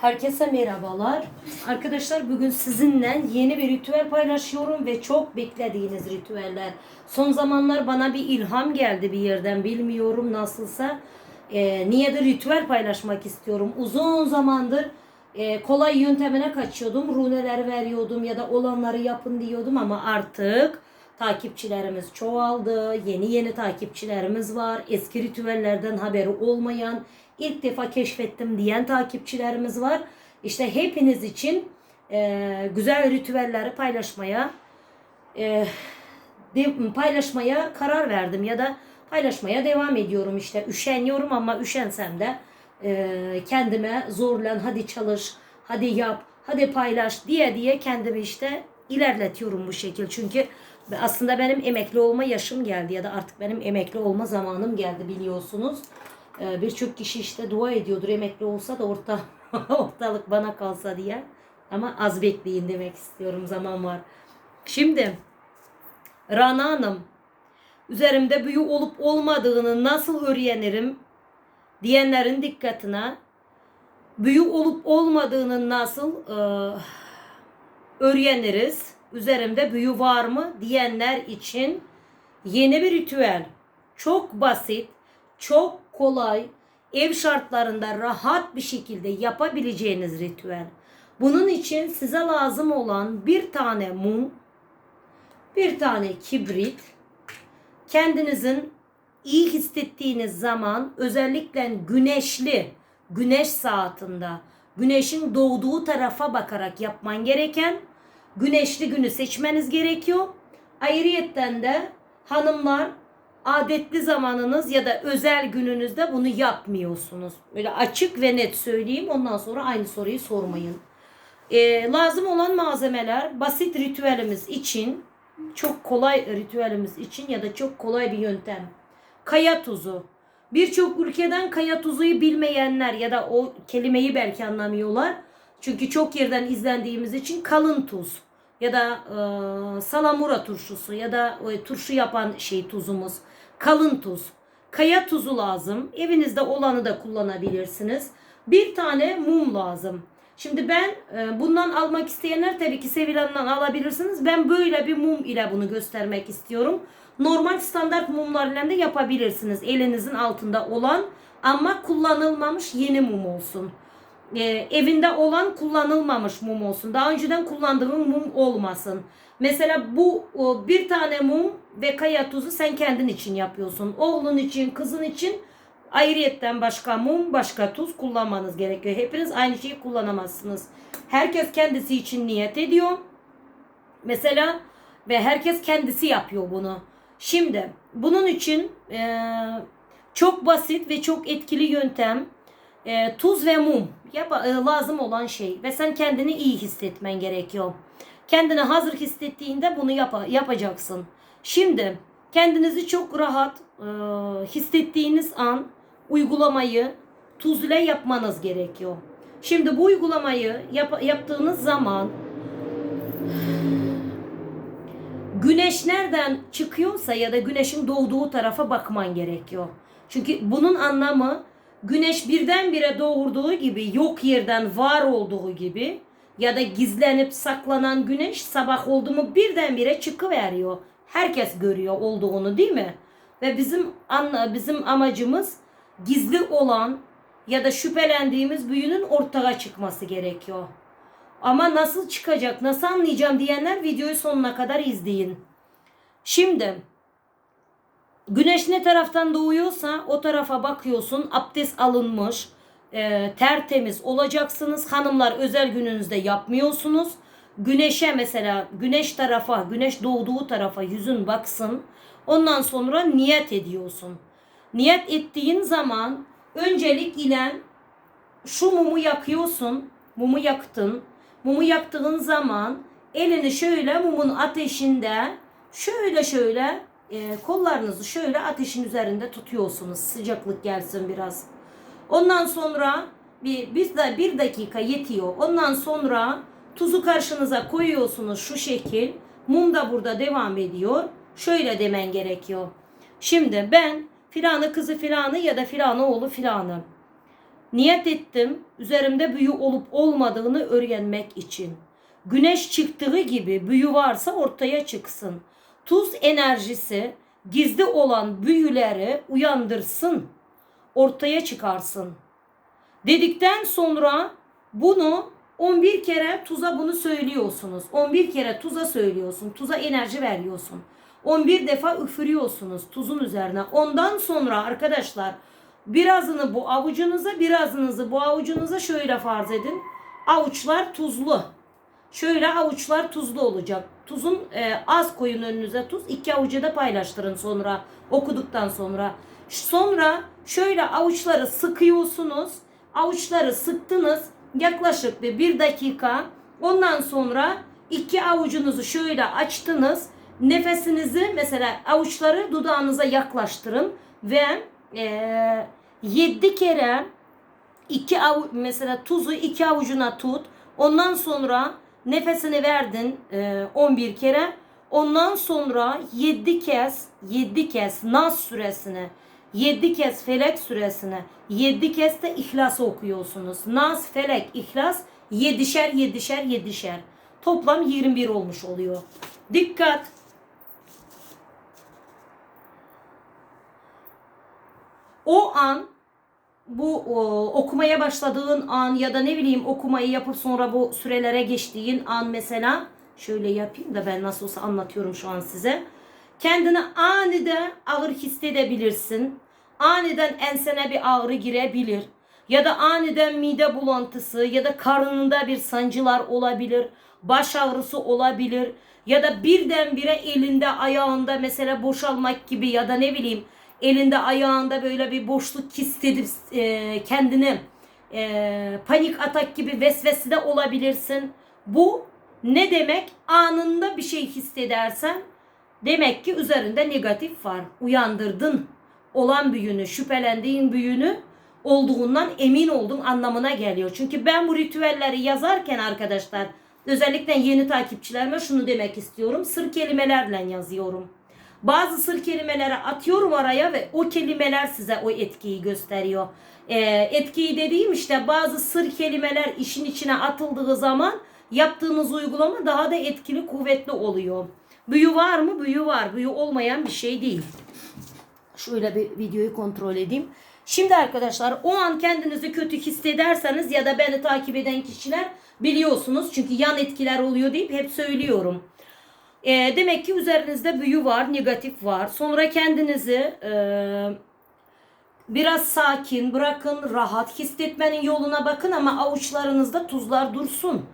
Herkese merhabalar. Arkadaşlar bugün sizinle yeni bir ritüel paylaşıyorum ve çok beklediğiniz ritüeller. Son zamanlar bana bir ilham geldi bir yerden bilmiyorum nasılsa. Ee, niye de ritüel paylaşmak istiyorum. Uzun zamandır e, kolay yöntemine kaçıyordum. Runeler veriyordum ya da olanları yapın diyordum ama artık takipçilerimiz çoğaldı. Yeni yeni takipçilerimiz var. Eski ritüellerden haberi olmayan, ilk defa keşfettim diyen takipçilerimiz var. İşte hepiniz için e, güzel ritüelleri paylaşmaya e, de- paylaşmaya karar verdim ya da paylaşmaya devam ediyorum işte. Üşeniyorum ama üşensem de e, kendime zorlan hadi çalış, hadi yap, hadi paylaş diye diye kendimi işte ilerletiyorum bu şekil. Çünkü aslında benim emekli olma yaşım geldi ya da artık benim emekli olma zamanım geldi biliyorsunuz. Ee, Birçok kişi işte dua ediyordur emekli olsa da orta ortalık bana kalsa diye. Ama az bekleyin demek istiyorum zaman var. Şimdi Rana Hanım üzerimde büyü olup olmadığını nasıl öğrenirim diyenlerin dikkatine büyü olup olmadığını nasıl e, öğreniriz üzerimde büyü var mı diyenler için yeni bir ritüel çok basit çok kolay ev şartlarında rahat bir şekilde yapabileceğiniz ritüel. Bunun için size lazım olan bir tane mum, bir tane kibrit, kendinizin iyi hissettiğiniz zaman özellikle güneşli, güneş saatinde, güneşin doğduğu tarafa bakarak yapman gereken güneşli günü seçmeniz gerekiyor. Ayrıyetten de hanımlar adetli zamanınız ya da özel gününüzde bunu yapmıyorsunuz. Böyle açık ve net söyleyeyim ondan sonra aynı soruyu sormayın. Ee, lazım olan malzemeler basit ritüelimiz için çok kolay ritüelimiz için ya da çok kolay bir yöntem. Kaya tuzu. Birçok ülkeden kaya tuzuyu bilmeyenler ya da o kelimeyi belki anlamıyorlar. Çünkü çok yerden izlendiğimiz için kalın tuz ya da e, salamura turşusu ya da e, turşu yapan şey tuzumuz. Kalın tuz. Kaya tuzu lazım. Evinizde olanı da kullanabilirsiniz. Bir tane mum lazım. Şimdi ben e, bundan almak isteyenler tabii ki Sevilan'dan alabilirsiniz. Ben böyle bir mum ile bunu göstermek istiyorum. Normal standart mumlarla da yapabilirsiniz. Elinizin altında olan ama kullanılmamış yeni mum olsun. E, evinde olan kullanılmamış mum olsun. Daha önceden kullandığın mum olmasın. Mesela bu o, bir tane mum ve kaya tuzu sen kendin için yapıyorsun. Oğlun için, kızın için ayrıyetten başka mum, başka tuz kullanmanız gerekiyor. Hepiniz aynı şeyi kullanamazsınız. Herkes kendisi için niyet ediyor. Mesela ve herkes kendisi yapıyor bunu. Şimdi bunun için eee, çok basit ve çok etkili yöntem e, tuz ve mum yap, e, lazım olan şey ve sen kendini iyi hissetmen gerekiyor. Kendini hazır hissettiğinde bunu yap, yapacaksın. Şimdi kendinizi çok rahat e, hissettiğiniz an uygulamayı tuz ile yapmanız gerekiyor. Şimdi bu uygulamayı yap, yaptığınız zaman güneş nereden çıkıyorsa ya da güneşin doğduğu tarafa bakman gerekiyor. Çünkü bunun anlamı güneş birdenbire doğurduğu gibi yok yerden var olduğu gibi ya da gizlenip saklanan güneş sabah oldu mu birdenbire çıkıveriyor. Herkes görüyor olduğunu değil mi? Ve bizim anla bizim amacımız gizli olan ya da şüphelendiğimiz büyünün ortaya çıkması gerekiyor. Ama nasıl çıkacak, nasıl anlayacağım diyenler videoyu sonuna kadar izleyin. Şimdi Güneş ne taraftan doğuyorsa o tarafa bakıyorsun. Abdest alınmış, e, tertemiz olacaksınız. Hanımlar özel gününüzde yapmıyorsunuz. Güneşe mesela güneş tarafa, güneş doğduğu tarafa yüzün baksın. Ondan sonra niyet ediyorsun. Niyet ettiğin zaman öncelik ile şu mumu yakıyorsun. Mumu yaktın. Mumu yaktığın zaman elini şöyle mumun ateşinde şöyle şöyle e, kollarınızı şöyle ateşin üzerinde tutuyorsunuz. Sıcaklık gelsin biraz. Ondan sonra bir, bir, bir dakika yetiyor. Ondan sonra tuzu karşınıza koyuyorsunuz şu şekil. Mum da burada devam ediyor. Şöyle demen gerekiyor. Şimdi ben filanı kızı filanı ya da filanı oğlu filanı. Niyet ettim üzerimde büyü olup olmadığını öğrenmek için. Güneş çıktığı gibi büyü varsa ortaya çıksın. Tuz enerjisi gizli olan büyüleri uyandırsın. Ortaya çıkarsın. Dedikten sonra bunu 11 kere tuza bunu söylüyorsunuz. 11 kere tuza söylüyorsun. Tuza enerji veriyorsun. 11 defa üfürüyorsunuz tuzun üzerine. Ondan sonra arkadaşlar birazını bu avucunuza birazınızı bu avucunuza şöyle farz edin. Avuçlar tuzlu. Şöyle avuçlar tuzlu olacak. Tuzun e, az koyun önünüze tuz. iki avucu da paylaştırın sonra okuduktan sonra. Sonra şöyle avuçları sıkıyorsunuz. Avuçları sıktınız. Yaklaşık bir, bir dakika. Ondan sonra iki avucunuzu şöyle açtınız. Nefesinizi mesela avuçları dudağınıza yaklaştırın ve e, 7 kere iki avu, mesela tuzu iki avucuna tut. Ondan sonra nefesini verdin e, 11 kere. Ondan sonra 7 kez 7 kez Nas suresini 7 kez Felek suresini 7 kez de İhlas okuyorsunuz. Nas, Felek, İhlas 7'şer 7'şer 7'şer. Toplam 21 olmuş oluyor. Dikkat! O an bu o, okumaya başladığın an ya da ne bileyim okumayı yapıp sonra bu sürelere geçtiğin an mesela şöyle yapayım da ben nasıl olsa anlatıyorum şu an size. Kendini aniden ağır hissedebilirsin. Aniden ensene bir ağrı girebilir. Ya da aniden mide bulantısı ya da karnında bir sancılar olabilir. Baş ağrısı olabilir. Ya da birdenbire elinde ayağında mesela boşalmak gibi ya da ne bileyim elinde ayağında böyle bir boşluk hissedip e, kendini e, panik atak gibi vesvesede olabilirsin. Bu ne demek? Anında bir şey hissedersen demek ki üzerinde negatif var. Uyandırdın olan büyünü, şüphelendiğin büyünü olduğundan emin oldun anlamına geliyor. Çünkü ben bu ritüelleri yazarken arkadaşlar özellikle yeni takipçilerime şunu demek istiyorum. Sır kelimelerle yazıyorum. Bazı sır kelimeleri atıyorum araya ve o kelimeler size o etkiyi gösteriyor. Ee, etkiyi dediğim işte bazı sır kelimeler işin içine atıldığı zaman yaptığınız uygulama daha da etkili kuvvetli oluyor. Büyü var mı? Büyü var. Büyü olmayan bir şey değil. Şöyle bir videoyu kontrol edeyim. Şimdi arkadaşlar o an kendinizi kötü hissederseniz ya da beni takip eden kişiler biliyorsunuz. Çünkü yan etkiler oluyor deyip hep söylüyorum. E, demek ki üzerinizde büyü var, negatif var. Sonra kendinizi e, biraz sakin bırakın, rahat hissetmenin yoluna bakın ama avuçlarınızda tuzlar dursun.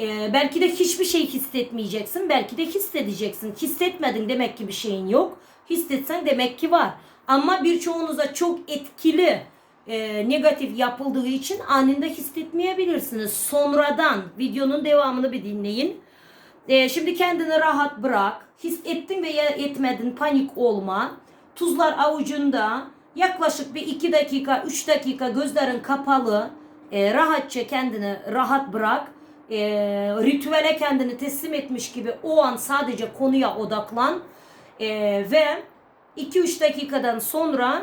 E, belki de hiçbir şey hissetmeyeceksin, belki de hissedeceksin. Hissetmedin demek ki bir şeyin yok. Hissetsen demek ki var. Ama birçoğunuza çok etkili e, negatif yapıldığı için anında hissetmeyebilirsiniz. Sonradan videonun devamını bir dinleyin. E, şimdi kendini rahat bırak. Hissettin veya etmedin panik olma. Tuzlar avucunda. Yaklaşık bir 2 dakika 3 dakika gözlerin kapalı. E, rahatça kendini rahat bırak. E, ritüele kendini teslim etmiş gibi o an sadece konuya odaklan. E, ve 2-3 dakikadan sonra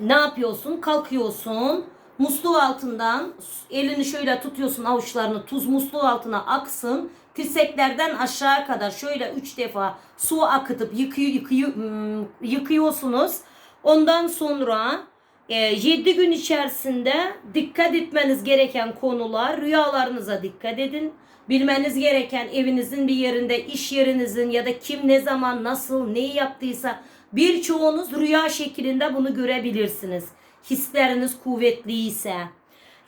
ne yapıyorsun? Kalkıyorsun. Musluğu altından elini şöyle tutuyorsun avuçlarını tuz musluğu altına aksın. Dirseklerden aşağı kadar şöyle 3 defa su akıtıp yıkıyor, yıkıyor, hmm, yıkıyorsunuz. Ondan sonra 7 e, gün içerisinde dikkat etmeniz gereken konular rüyalarınıza dikkat edin. Bilmeniz gereken evinizin bir yerinde, iş yerinizin ya da kim ne zaman nasıl neyi yaptıysa birçoğunuz rüya şeklinde bunu görebilirsiniz. Hisleriniz kuvvetliyse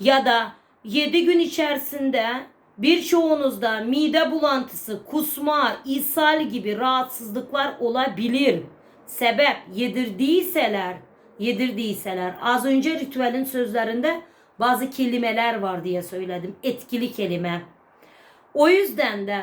ya da 7 gün içerisinde birçoğunuzda mide bulantısı, kusma, ishal gibi rahatsızlıklar olabilir. Sebep yedirdiyseler, yedirdiyseler. Az önce ritüelin sözlerinde bazı kelimeler var diye söyledim. Etkili kelime. O yüzden de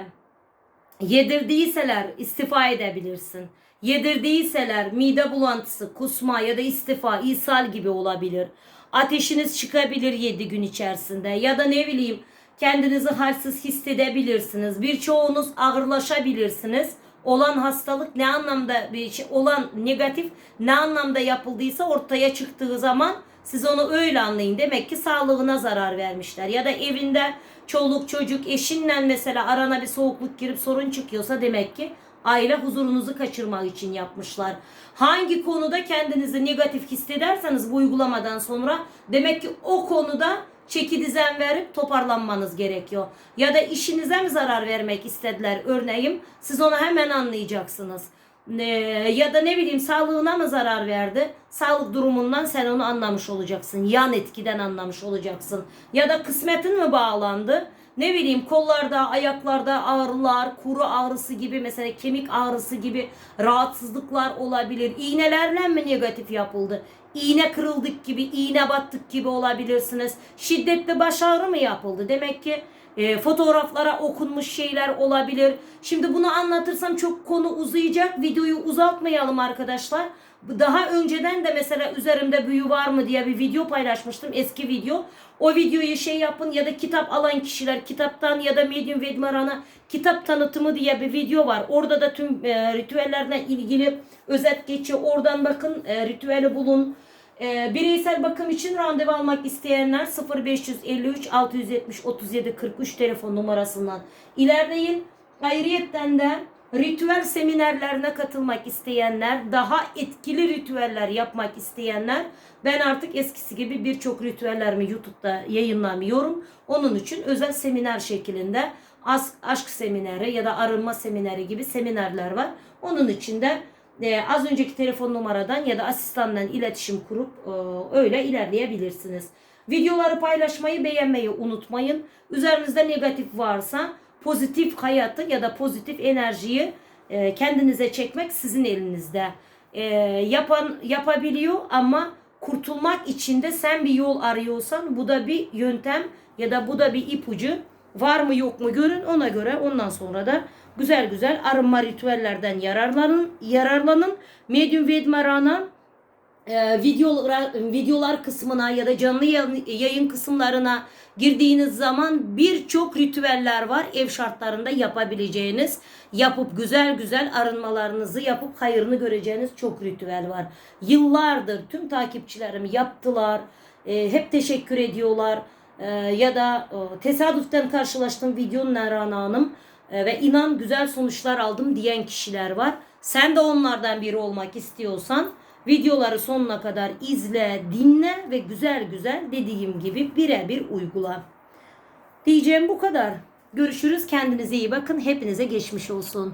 yedirdiyseler istifa edebilirsin. Yedirdiyseler mide bulantısı, kusma ya da istifa, ishal gibi olabilir. Ateşiniz çıkabilir 7 gün içerisinde ya da ne bileyim kendinizi halsiz hissedebilirsiniz. Birçoğunuz ağırlaşabilirsiniz. olan hastalık ne anlamda şey olan negatif ne anlamda yapıldıysa ortaya çıktığı zaman siz onu öyle anlayın. Demek ki sağlığına zarar vermişler. Ya da evinde çoluk çocuk eşinle mesela arana bir soğukluk girip sorun çıkıyorsa demek ki aile huzurunuzu kaçırmak için yapmışlar. Hangi konuda kendinizi negatif hissederseniz bu uygulamadan sonra demek ki o konuda çeki düzen verip toparlanmanız gerekiyor. Ya da işinize mi zarar vermek istediler örneğin siz onu hemen anlayacaksınız. Ee, ya da ne bileyim sağlığına mı zarar verdi? Sağlık durumundan sen onu anlamış olacaksın. Yan etkiden anlamış olacaksın. Ya da kısmetin mi bağlandı? Ne bileyim kollarda, ayaklarda ağrılar, kuru ağrısı gibi mesela kemik ağrısı gibi rahatsızlıklar olabilir. İğnelerle mi negatif yapıldı? İğne kırıldık gibi, iğne battık gibi olabilirsiniz. Şiddetli baş ağrı mı yapıldı? Demek ki e, fotoğraflara okunmuş şeyler olabilir. Şimdi bunu anlatırsam çok konu uzayacak. Videoyu uzatmayalım arkadaşlar. Daha önceden de mesela üzerimde büyü var mı diye bir video paylaşmıştım. Eski video. O videoyu şey yapın ya da kitap alan kişiler kitaptan ya da Medium Vedmaran'a kitap tanıtımı diye bir video var. Orada da tüm e, ritüellerle ilgili özet geçiyor. Oradan bakın e, ritüeli bulun. E, bireysel bakım için randevu almak isteyenler 0553 670 37 43 telefon numarasından ilerleyin. Ayrıyetten de ritüel seminerlerine katılmak isteyenler, daha etkili ritüeller yapmak isteyenler ben artık eskisi gibi birçok ritüellerimi YouTube'da yayınlamıyorum. Onun için özel seminer şeklinde aşk, aşk semineri ya da arınma semineri gibi seminerler var. Onun için de e, az önceki telefon numaradan ya da asistandan iletişim kurup e, öyle ilerleyebilirsiniz. Videoları paylaşmayı, beğenmeyi unutmayın. Üzerinizde negatif varsa pozitif hayatı ya da pozitif enerjiyi e, kendinize çekmek sizin elinizde. E, yapan yapabiliyor ama kurtulmak için de sen bir yol arıyorsan bu da bir yöntem ya da bu da bir ipucu. Var mı yok mu görün ona göre ondan sonra da güzel güzel arınma ritüellerden yararlanın. Yararlanın. Medium Vedmarana e, videolar, videolar kısmına ya da canlı yayın kısımlarına girdiğiniz zaman birçok ritüeller var. Ev şartlarında yapabileceğiniz, yapıp güzel güzel arınmalarınızı yapıp hayırını göreceğiniz çok ritüel var. Yıllardır tüm takipçilerim yaptılar. E, hep teşekkür ediyorlar. E, ya da e, tesadüften karşılaştığım videonun Rana Hanım e, ve inan güzel sonuçlar aldım diyen kişiler var. Sen de onlardan biri olmak istiyorsan Videoları sonuna kadar izle, dinle ve güzel güzel dediğim gibi birebir uygula. Diyeceğim bu kadar. Görüşürüz. Kendinize iyi bakın. Hepinize geçmiş olsun.